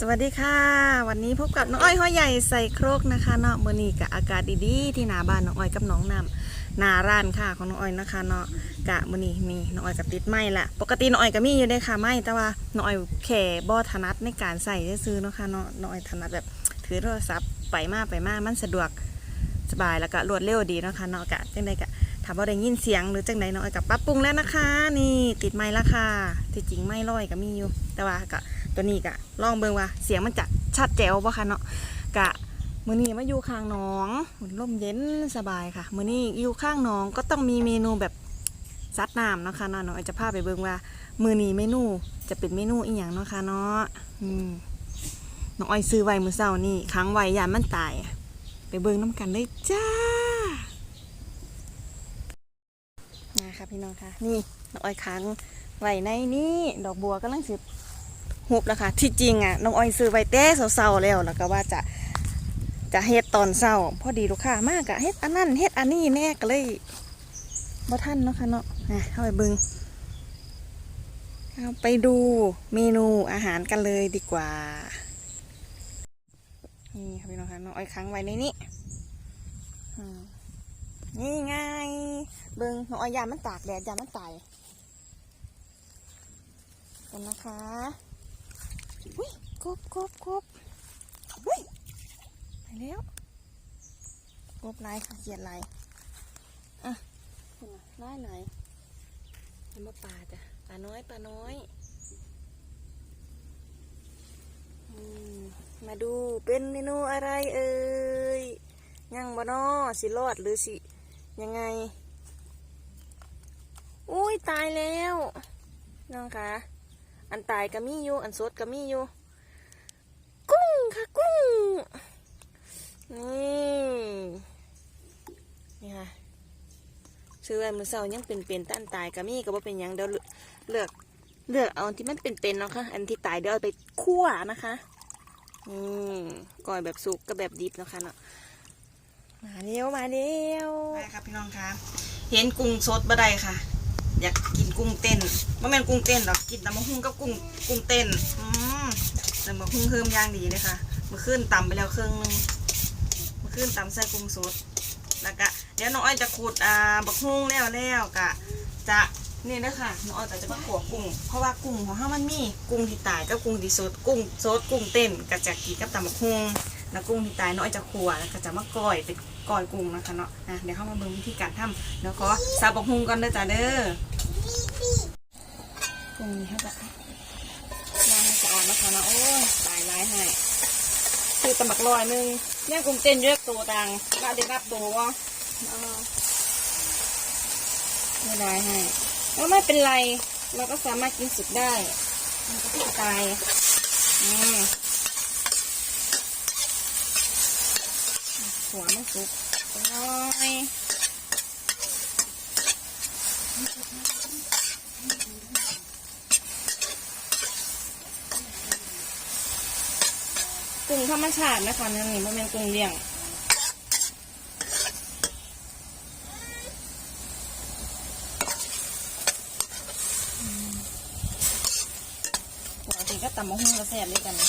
สวัสดีค่ะ วันนี้พบกับน้องอ้อยห้อยใหญ่ใส่โครกนะคะเนาะมือนี้กับอากาศดีๆที่หนาบ้านน้องอ้อยกับน้องน้ำหนาร้านค่ะของน้องอ้อยนะคะเนาะกะมือนี้นี่น้องอ้อยกับติดไม้ละปกติน้องอ้อยก็มีอยู่ได้ค่ะไม้แต่ว่าน้องอ้อยแค่บ่ถนัดในการใส่ซื้อเนาะค่ะเนาะน้องอ้อยถนัดแบบถือโทรศัพท์ไปมาไปมามันสะดวกสบายแล้วก็รวดเร็วดีเนาะค่ะเนาะกะจังใดกะถามว่าได้ยินเสียงหรือจังใดน้องอ้อยกับปรับปรุงแล้วนะคะ นี่ติดไม้ละค่ะที่จริงไม้ร้อยก็มีอยู่แต่ว่าก็ ตัวนี้กะลองเบิ่งว่าเสียงมันจะชัดแจ๋วป่ะคะเนาะกะมื้อนี้มาอยู่ข้างหนองลมเย็นสบายค่ะมื้อนี้อยู่ข้างหนองก็ต้องมีเมนูแบบซัดน้ำเนาะค่ะเนาะเนาะจะพาไปเบิ่งว่ามื้อนี้เมนูจะเป็นเมนูอีหยังเนาะค่ะเนาะอืมน้องอ้อยซื้อไว้มื้อเช้านี่ค้างไว้ยามมันตาย ไปเบิ่งน้ำกันเลยจ้านะคะพี่น้องค่ะนี่น้องอ้อยค้างไว้ในนี้ดอกบัวกำลังสิ หุบแล้วค่ะ ที่จริงอะน้องอ้อยซื้อไว้แต่เศร้าๆแล้วแล้วก็ว่าจะจะเฮ็ดตอนเศร้าพอดีลูกค้ามากอะเฮ็ดอันนั้นเฮ็ดอันนี้แน่ก็เลยบ่ทันเนาะค่ะเนาะอะเข้าไปบิ่งเอาไปดูเมนูอาหารกันเลยดีกว่า นี่ค่ะพี่น้องค่ะน้องอ้อยค้างไว้ในนี้นี่ไงเบิ่งน้องอ้อยยามันตากแดดยามมันตายกันนะคะ อุ้ยกบกบกบอุ้ยไปแล้วกบลายค่ะเขียดลายอะคุณน่ะลายไหนเอามาปลาจ้ะปลาน้อยปลาน้อยอมมาดูเป็นเมนูอะไรเอ่ยยังบ่นอสิรอดหรือสิยังไง อุ้ยตายแล้วน้องคะ อันตายก็มีอยู่ อันสดก็มีอยู่ กุ้งค่ะกุ้ง นี่นี่ค่ะซื้อไว้มือเสาร์ยังเป็นๆแตอันตายก็มีก็บ่เป็นยังเดี๋ยวเลือกเลือกเอาที่มันเป็นๆเนาะค่ะ อันที่ตายเดี๋ยวเอาไปคั่วนะคะอืมก่อยแบบสุกกับแบบดิบเนาะค่ะเนาะมาเร็วมาเร็วไปครับพี่น้องคะเห็นกุ้งสดบ่ได้ค่ะ อยากกิน กุ้งเต้นม่แม่นกุ้งเต้นหรอกกินน้ำมะฮุ่งกับกุ้งกุ้งเต้นอืมน้ำมะฮุ่งเพิ่มย่างดีเลยค่ะมื่อคืนตำไปแล้วครึ่งนึงมื่อคืนตำใส่กุ้งสดแล้วก็เดี๋ยวน้องอ้อยจะขูดอ่าบักฮุ่งแล้วแล้วกะจะนี่นะค่ะน้องอ้อยจะมาขัวกุ้ง เพราะว่ากุ้งของเขามันมีกุ้งที่ตายกับกุ้งที่สดกุ้งสดกุ้งเต้นกับจะกินกับตำบักฮุ่งแล้วกุ้งที่ตายน้องอ้อยจะขวแล้วก็จะมาก้อยเป็นก้อยกุ้งนะคะเนาะนะเดี๋ยวเข้ามาดูวิธีการทำแล้วก็ซาบักฮุ่งก่อนเด้อจ้าเด้อ รงนี้ให้แบบล้างให้สะอาดนะคะนะโอ้ยตายร้ายให้คือตำบักลอยหนึงเนี่ยกรุงเต้นเยอะตัวดังน่าได้รับตัววะไม่ได้ให้แล้วไม่เป็นไร เราก็สามารถกินสุกได้ มันก็ตายอืมหัวไม่สุกน้อย ธรรมชาตินะคะนี่นี่มันเป็นกุ้งเลี้ยงปกติก็ตำมะฮุ่งกระแสบด้วยกันนะ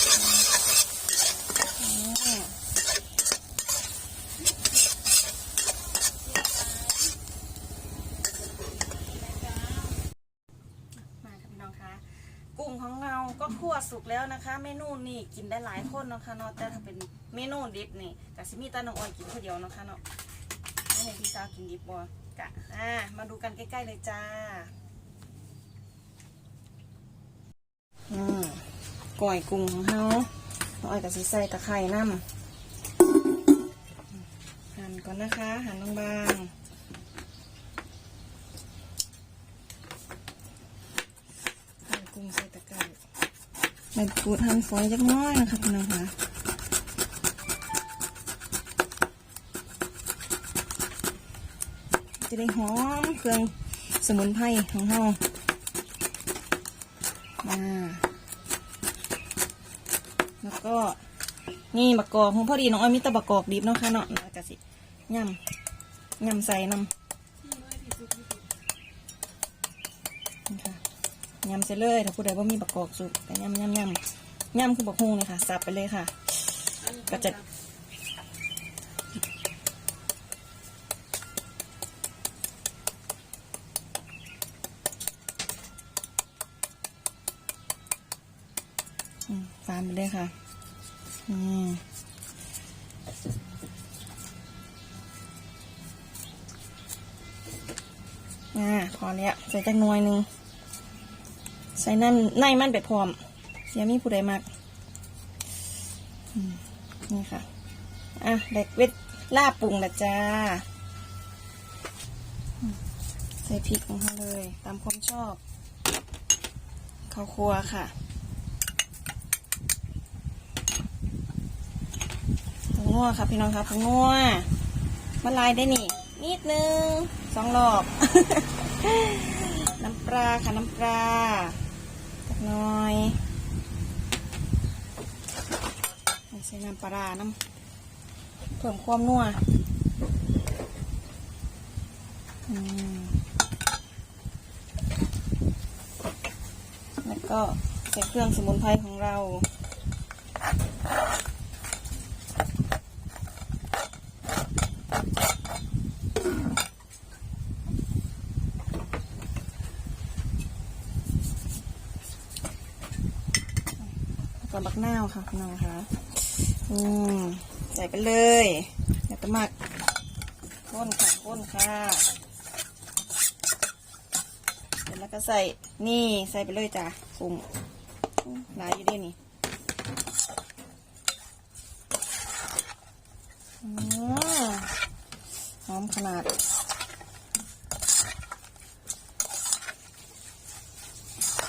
มมาค่ะพี่น้องคะกุ้งของเราก็คั่วสุก แล้วนะคะ เมนูนี่กินได้หลายคนนะคะเนาะแต่ถ้าเป็นเมนูดิบนี่กะสิมีแตาน้องอ่อยกินคนเดียวนะคะเนาะไม่เห็นพี่สาวกินดิบบ่กะอ่ามาดูกันใกล้ๆเลยจ้าอืมก่อยกุ้งของเขาเราเอากับสีใส่ตะไคร่น้ำหั่นก่อนนะคะ หั่นบางๆหั่นกุ้งใส่ตะไคร่ ใบกูดหั่นฝอยจักน้อยนะคะพี่น้องค่ะจะได้หอมเครื่องสมุนไพรของเราอ่าแล้วก็นี่มะกอกของพอดีน้องอ้อยมีตะบะกอกดิบเนาะค่ะเนาะก็สิย่ำย่ำใส่น้ำนี่ค่ะ ย่ำใส่เลยถ้าผู้ใดว่ามีบะกอกสุกแต่ย่ำย่ำย่ำย่ำคือบักฮุงเลยค่ะ สับไปเลยค่ะ ก็จะอืมตามไปเลยค่ะ อืมอ่าพอแล้วใส่จักหน่วยหนึ่ง ใส่นั่นในมันไปพร้อม เสียมีผู้ใดมากนี่ค่ะ อะเด็กเวทลาบปรุงละจ้า ใส่พริกลงไปเลย ตามความชอบข้าวครัวค่ะผงนัวค่ะพี่น้องครับผงนัวมาลายได้นี่ นิดนึงสองรอบ น้ำปลาค่ะ น้ำปลา จักหน้อยใส่น้ำปลาน้ำเพิ่มความนัวแล้วก็ใส่เครื่องสมุนไพรของเรา แล้าวค่ะน้องคะอืมใส่ไปเลยแล้วก็หมักข้นค่ะข้นค่ะเสร็จแล้วก็ใส่นี่ใส่ไปเลยจ้ะกุ้งหลายอยู่ด้วยนี่หอมขนาด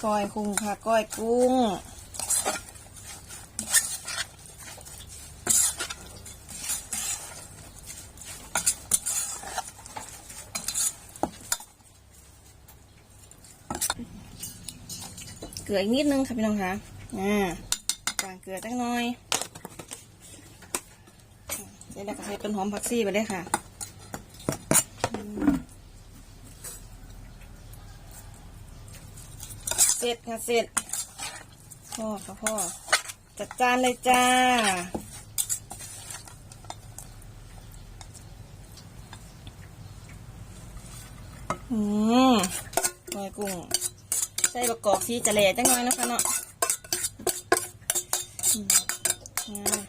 ก้อยกุ้งค่ะก้อยกุ้ง ลืออีกนิดนึงค่ะพี่น้องคะอ่ากางเกลือจักน่อยเดี๋ยวเราก็ใส่ต้นหอมผักชีไปเลยค่ะเสร็จค่ะเสร็จพ่อค่ะพ่อจัดจานเลยจ้าอืมก้อยกุ้ง ส่ประกอบสีจะแหล่จังหน่อยนะคะเนาะอืมอ่า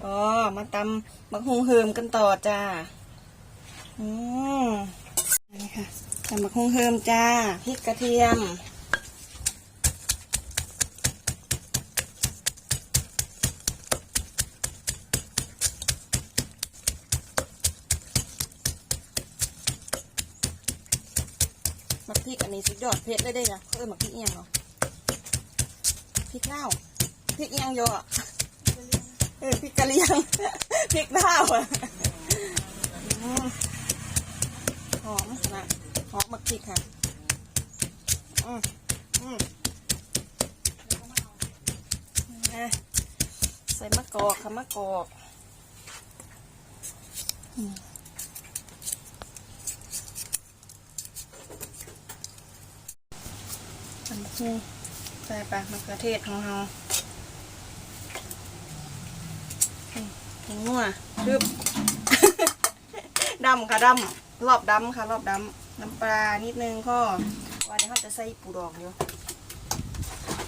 พอมาตำบักฮงเฮิมกันต่อจ้าอืมนี่ค่ะตำบักฮงเฮิมจ้าพริกกระเทียมกพริกอันนี้สุดยอด เผ็ดเลยได้นะเขาเออมักพริกเอียงเหรอพริกเน่าพริกเอียงโยอะเออพริกกะเหรียงพริกเน่าอะหอมนะหอมมักพริกค่ะอืมอืมนะใส่มะกอกค่ะมะกอกอืม ทำคู่ใส่ปลา มะเขือเทศของเราอืมถึงนัวรึบดำค่ะดำรอบดำค่ะ รอบดำน้ำปลานิดนึงก็ว่าเดี๋ยวเขาจะใส่ปูดองอยู่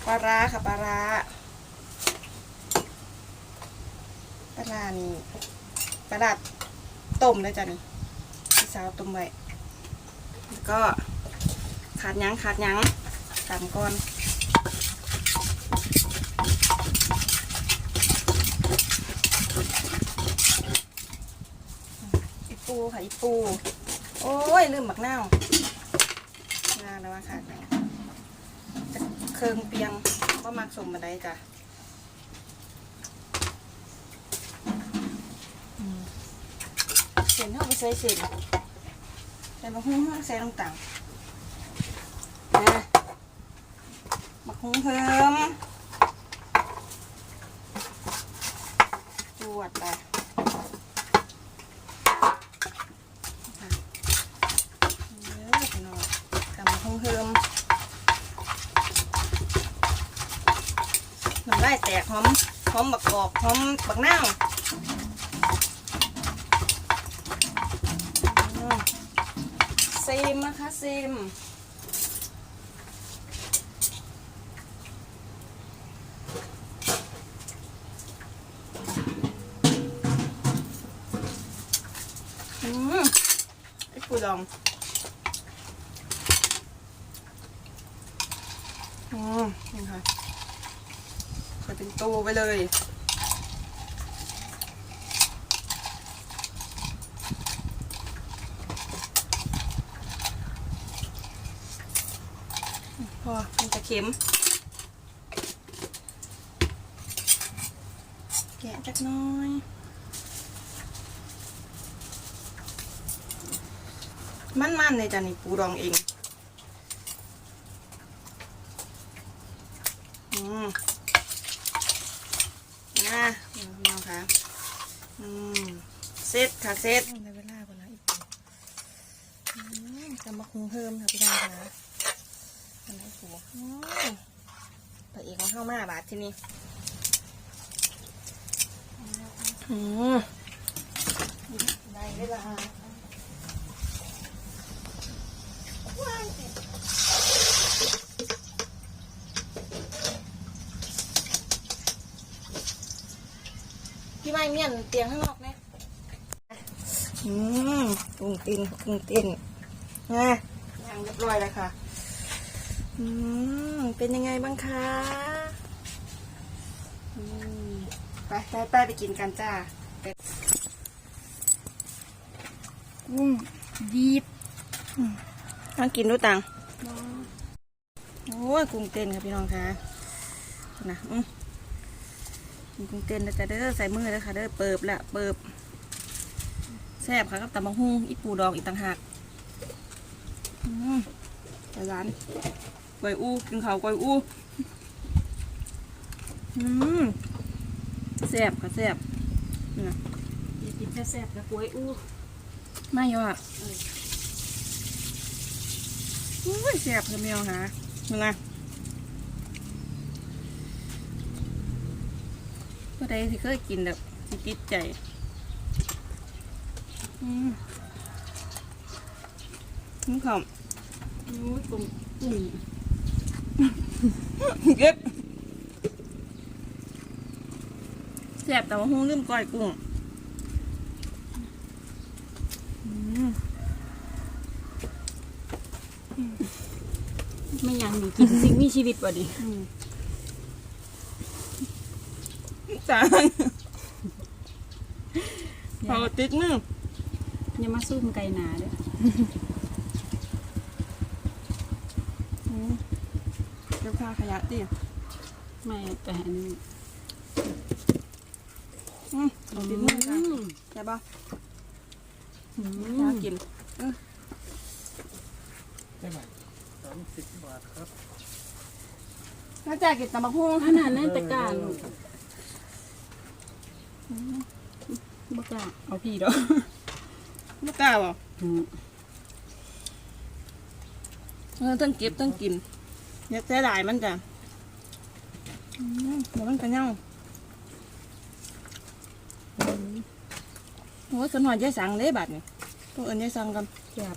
ปลาร้าค่ะปลาร้าปลาร้านี่ปลาร้าต้มเลยจ้ะนี่พี่สาวต้มไว้แล้วก็ขาดยังขาดยังตามก่อนอีปู ค่ะอีปู โอ้ยลืมหมักเน่าวงาแล้วว่าขาดจะเคืองเปียงก็มักสมมาได้จ้ะเส้นเข้าไปใส่เส้นใส่บะฮุ้งใส่ต่างนะบักฮุ้งเพิ่มจวดไปเออพี่น้องกำบักฮุ้งเพิ่ม น้ำลายแตก หอมหอมบักกอกหอมบักนาวซีมนะคะซีมอืมไอ้ปูดองอืมนี่ค่ะ ส่เป็นตู้ไปเลย พอมันจะเค็ม แกะจักน้อยมันๆเลยจ้ะนี่ปูดองเอง อืมนะพี่น้องคะอืมเซต ค่ะเซตได้เวลาก่อนล้วอีกจะมาคุงเพิ่มค่ะพี่น้องคะอันไหนปูอืมไปอีกของเข้ามาบาทที่นี่อืมได้เวลาพี่ไม่เมียนเตียงข้างนอกเนี่ย อืมกุ้งเต้นกุ้งเต้นนะย่างเรียบร้อยแล้วค่ะ อืม เป็นยังไงบ้างคะอืมไปไปไปไปกินกันจ้าไปอืมดีบมากินด้วยตังโอ้ยกุ้งเต้นค่ะพี่น้องคะนะอืมกินกุ้งเต้นนะจ๊ะเด้อใส่มือเลยค่ะเด้อเปิบละเปิบแซ่บค่ะกับตำบักหุ่งอีปูดองอีกต่างหากอืมไปร้านกวยอู้กินข้าวกวยอู้อืมแซ่บค่ะแซ่บนี่นะกินแซ่บๆกับกล้วยอู้ไม่ยอะอุ้ยแซ่บค่ะแมวหานี่นะก็ได้ที่เคยกินแบบสิติดใจอืม นี่ข้าวอู้ยกุ้งกุ้งเก็บแซ่บแต่ว่าหูลืมก้อยกุ้งอืมไม่ยังนี่กินสิ่งมีชีวิตบ่ดิจางพอติดมือ อย่ามาซุ่มไก่หนาเด้ออืมเดี๋ยวพาขยะดิไม่แต่อันนี้อืมเอาติดมือค่ะใช่ปะอือยามกินได้ไหมสามสิบบาทครับน่าจะกินตำบักหุ่งอันนั้นนั่นตะกร้าลูกบ่กล้าเอาพี่ดอก ลูกกล้าบ่อืมเออต้องเก็บต้องกินเนี่ยเสียดายมันจ้ะอืมเดี๋ยวมันกระเน่าอืมโอ้ยขนหอยยายสังเลยบัดนี่ต้องเอิญยายสังกันแซ่บ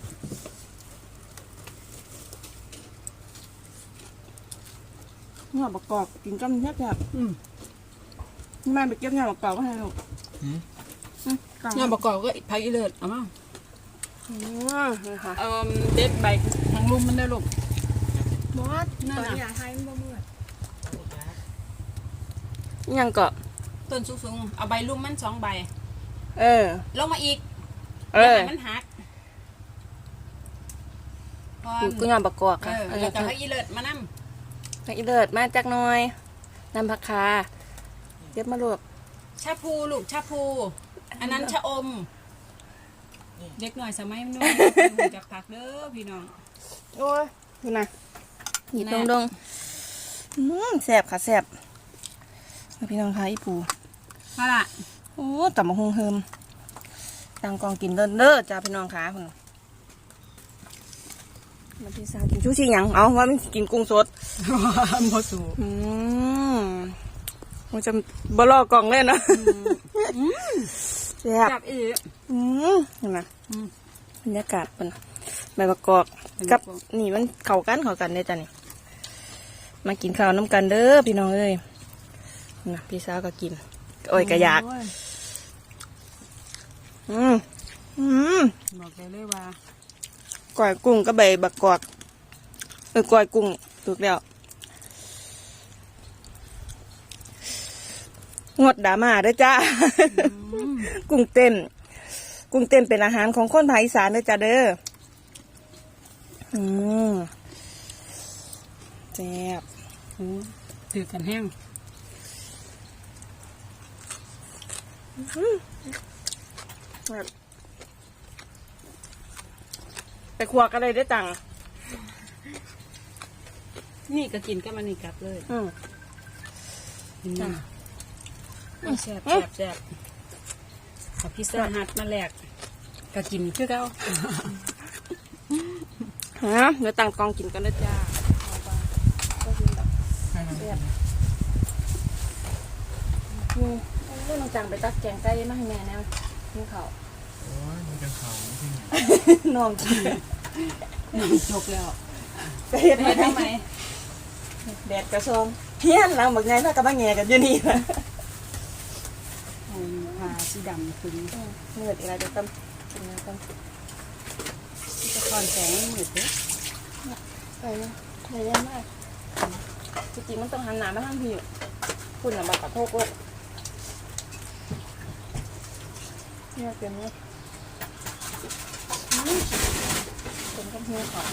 หัวประกอบกินกันแทบแบบอืมแม่ไปเก็บหัวประกอบมาให้ลูกหืม อืมกลาง งานประกอบก็พักอีเลิศเอามา อืมนี่ค่ะเอ่อเด็ดใบทางลุมมันได้อลูกบอสนั่นตอนน่ะนี้อยากให้มันบ่มืดยังเกาะต้นสูงๆเอาใบลุมมันสองใบ เออ ลงมาอีกเออย่าให้มันหักพออยู่กุ้งยำประกอบเอค่ะอเออแล้วก็พักอีเลิศมานั่ไปอีเลิศมาจากหน้อยนำผักคาเก็บมาลวกชาพูลูกชาพู อันนั้นชะอม เด็กหน่อยสมัยมันน้อยหูจากผักเด้อพี่น้องโอ้ยดูนะหยิบแม่ดงดงๆอืมแสบค่ะแสบมาพี่น้องคะอีปูเอาล่ะโอ้ตับมะฮงเฮิมตังกองกินเด้อเด้อจ้าพี่น้องคะเพิ่นมาพี่สาวกินชูชีหยังเอาว่ามันกินกุ้งสดโมสูอืมมันจะบลอกล่องเลยเนาะ แซ่บจับอีกอืมเห็นไหมอืมบรรยากาศเป็นใบประกอบใบประกอบกับนี่มันเข้ากันเข้ากันเลยจ้ะนี่มากินข้าวน้ำกันเด้อพี่น้องเอ้ยนะพี่สาวก็กินโอ้ยก็อยากโอืมอืมบอกได้เลยว่าก้อยกุ้งก็ใบบักกอกเออก้อยกุ้งถูกแล้ว งดดราม่าเด้อจ้า กุ้งเต้น กุ้งเต้นเป็นอาหารของคนภาคอีสานเด้อจ้าเด้อ อืมแซ่บอืมถือกันแห้งแบบไปครัวก็เลยได้ตังค์นี่ก็กินก็มันนี่กลับเลยอืม อืมจ้ะ แซ่บแซ่บแซ่บขอพิซซ่าฮัทมาแลกก็กินคือเก่าฮะเดี๋ยวตังกองกินกันนะจ้าก็กินแบบแซ่บอืมเรื่องน้องจังไปตักแกงไก่มาให้แม่แนวนี่เขาวโอ้ยมันจะเขาที่ไหนน้องกินจบแล้วไปเฮ็ดเฮ็ดให้ทำไมแดดกระซองเฮียนหลังบักไงถ้ากับบักแงกันอยู่นี่นะเอาผ้าสี ดำคลุมเมื่ออีกแล้วเดี๋ยวตั้มกินแล้วตั้มสะท้อนแสงให้มืดเด้อไปเลยไปเยอะมากจริงๆมันต้องหันหน้ามาทางพี่คุณน่ะมาขอโทษก็เนี่ยเป็นเนี่ยอืมเป็นกับเฮียเขา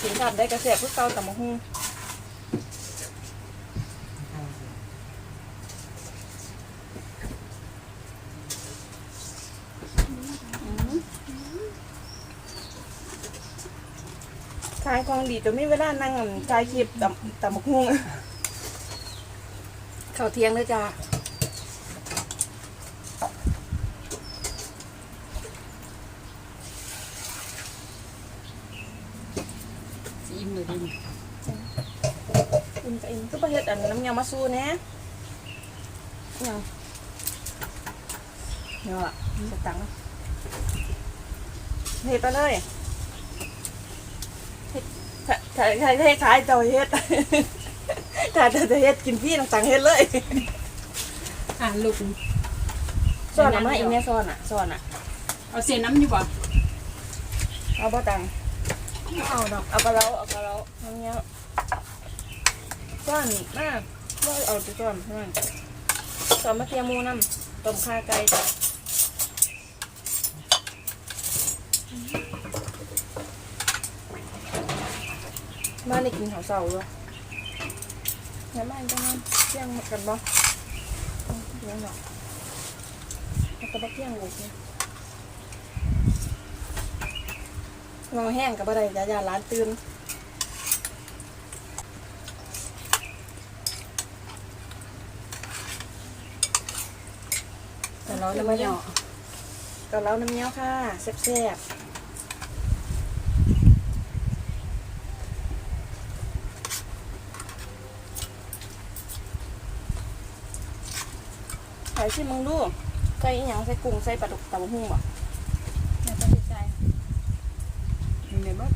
ถึงกับได้กระแสพวกเก่าแต่มาหุ้งขายของดีจนไม่เวลานั่งถ่ายคลิปแต่แต่มาหุ้งข้าวเที่ยงเลยจ้าสิอิ่มเลยเดิอินกับอินก็ประเฮ็ดอันน้ำยามาสู้แน่ยังเนาะสตังค์เฮ็ดไปเลยเฮ็ด ขายขายขายขายเจ้าเฮ็ดถ้าเจ้าจะเฮ็ดกินพี่ต่างๆเฮ็ดเลยอะลูกซ่อนเอามาอีกแม่ซ่อนอะซ่อนอะเอาเสียน้ำอยู่บ่เอาบ่ตังค์เอาดอกเอากระเราเอากระเราน้ำเงี้ยซ่อนมากว่าเอาไปซ่อนเท่านั้นซ่อนมะเขือหมูน้ำต้มข่าไก่ จ้ะบ้านได้กินข้าวเสาเลยแล้วบ้านจะนั่งเที่ยงมากันบ่เที่ยงหรอกแล้วก็บ่เที่ยงลูกเนี่ยงอแห้งกับอะไรยายาร้านตื่นแต่เราจะน้ำมาเงี้เหยยาะแต่เราน้ำเงี้ยวค่ะแซ่บๆ ใส่ชิมมึงดู ใส่อีหยังใส่กุ้งใส่ปลาดุกตำบักหุ่งบ่ แม่ต้องใจมีไหนบ้าง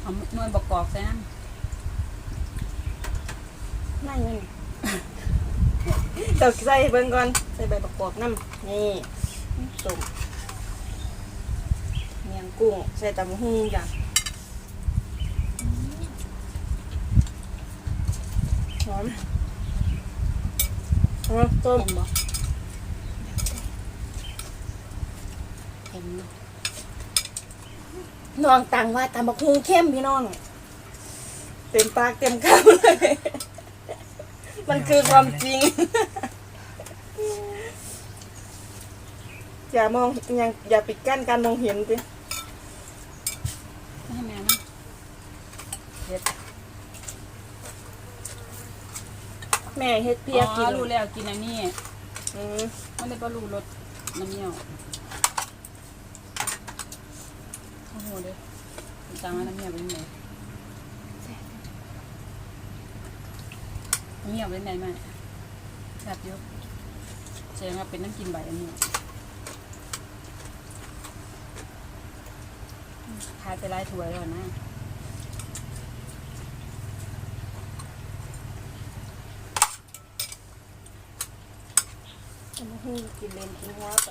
เอาหน่วยประกอบใส่น้ นั่นเงิน เดี๋ยวใส่เบิ่งก่อน ใส่ใบประกอบน้ำนี่ส้มเมียงกุ้ง ใส่ตำบักหุ่งจ้ะหอมหอมำต้มเห็นบ่เห็นบ่น้องตังว่าตำบักหุ่งเข้มพี่น้อง เต็มปากเต็มคำเลย มันคือความจริง อย่ามองยังอย่าปิดกั้นการมองเห็นสิให้แม่นะเฮ็ดแม่เฮ็ดเพียกินอ๋อรู้แล้วกินอันนี้อืมมันเลยบ่รู้รสน้ำเงี้ยวโอ้โหเด้อจังว่าน้ำเงี้ยวเป็นไงน้ำเงี้ยวเป็นไงแม่แซ่บอยู่แสดงว่าเป็นน้ำกินใบอันนี้ ขายไปหลายถ้วยแล้วนะกินเลนกินหัวไป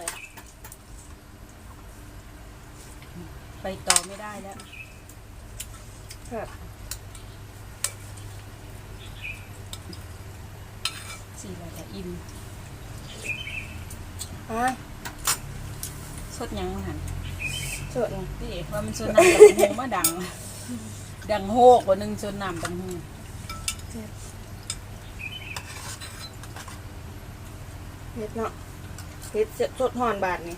ไปต่อไม่ได้แล้วครับสี่ร้อยแต่อิ่มอะสดยังมันหัน สวยพี่ว่ามันส่วนน้ำตังหูมาดัง ดังโฮกว่าหนึ่งส่วนน้ำตังหูเฮ็ดเนาะเฮ็ดสดหอนบาทนี่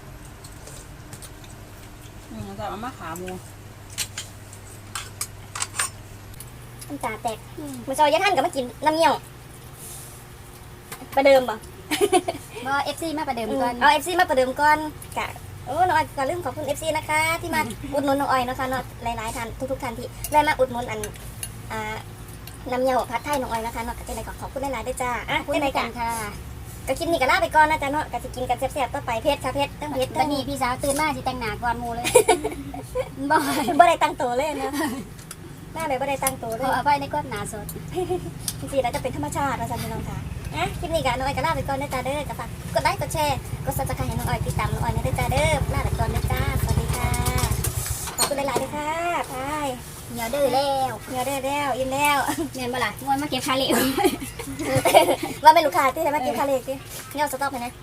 อืมแต่เอามาขาหมูน้ำตาแตกมือซอยยะท่านก็มากินน้ำเงี้ยวประเดิมป่ะบ่เอฟซีมาประเดิมก่อน เอาเอฟซีมาประเดิมก่อนกะโอ้น้องอ้อยก็ลืมขอบคุณเอฟซีนะคะ ที่มาอุดหนุนน้องอ้อยนะคะเนาะหลายๆท่านทุกๆท่านที่ได้มาอุดหนุนอันอ่าน้ำเงี้ยวผัดไทยน้องอ้อยนะคะเนาะก็จะได้ก็ขอบคุณหลายๆด้วยจ้าอะพูดเช่นในไรกักันนค่ะก็คลิปนี้ก็ลาไปก่อนนะจ๊ะเนาะก็จะกินกันแซ่บๆต่อไปเพชรค่ะเพชรตั้งเพชรวัตั้นงนี้พี่สาวตื่นมาสิแต่งหน้าก่อนหมูเลยบ่บ่ได้ตั้งตัวเลยนะหน้าเลยบ่ได้ตั้งตัวเลขอย เอาไปในก้นหนาสด จริงๆแล้วจะเป็นธรรมชาติเราจำเป็นน้องค่ะ นะคลิปนี้ก็น้องอ้อยก็ลาไปก่อนนะจ๊ะเด้อกับฝากกดไลค์กดแชร์กดซับสไครต์ให้น้องอ้อยติดตามน้องอ้อยนะเด้อจ้าเด้อลาไปก่อนนะจ้าสวัสดีค่ะขอบคุณหลายๆเลยค่ะบายเหนียวดื้อแล้วเงาได้แล้วอิ่มแล้วเงินบ่ล่ะงวนมาเก็บค่าเหลวว่าเป็นลูกค้าที่ไหนมากินคาเลกที่เงาสต๊อกไปนะ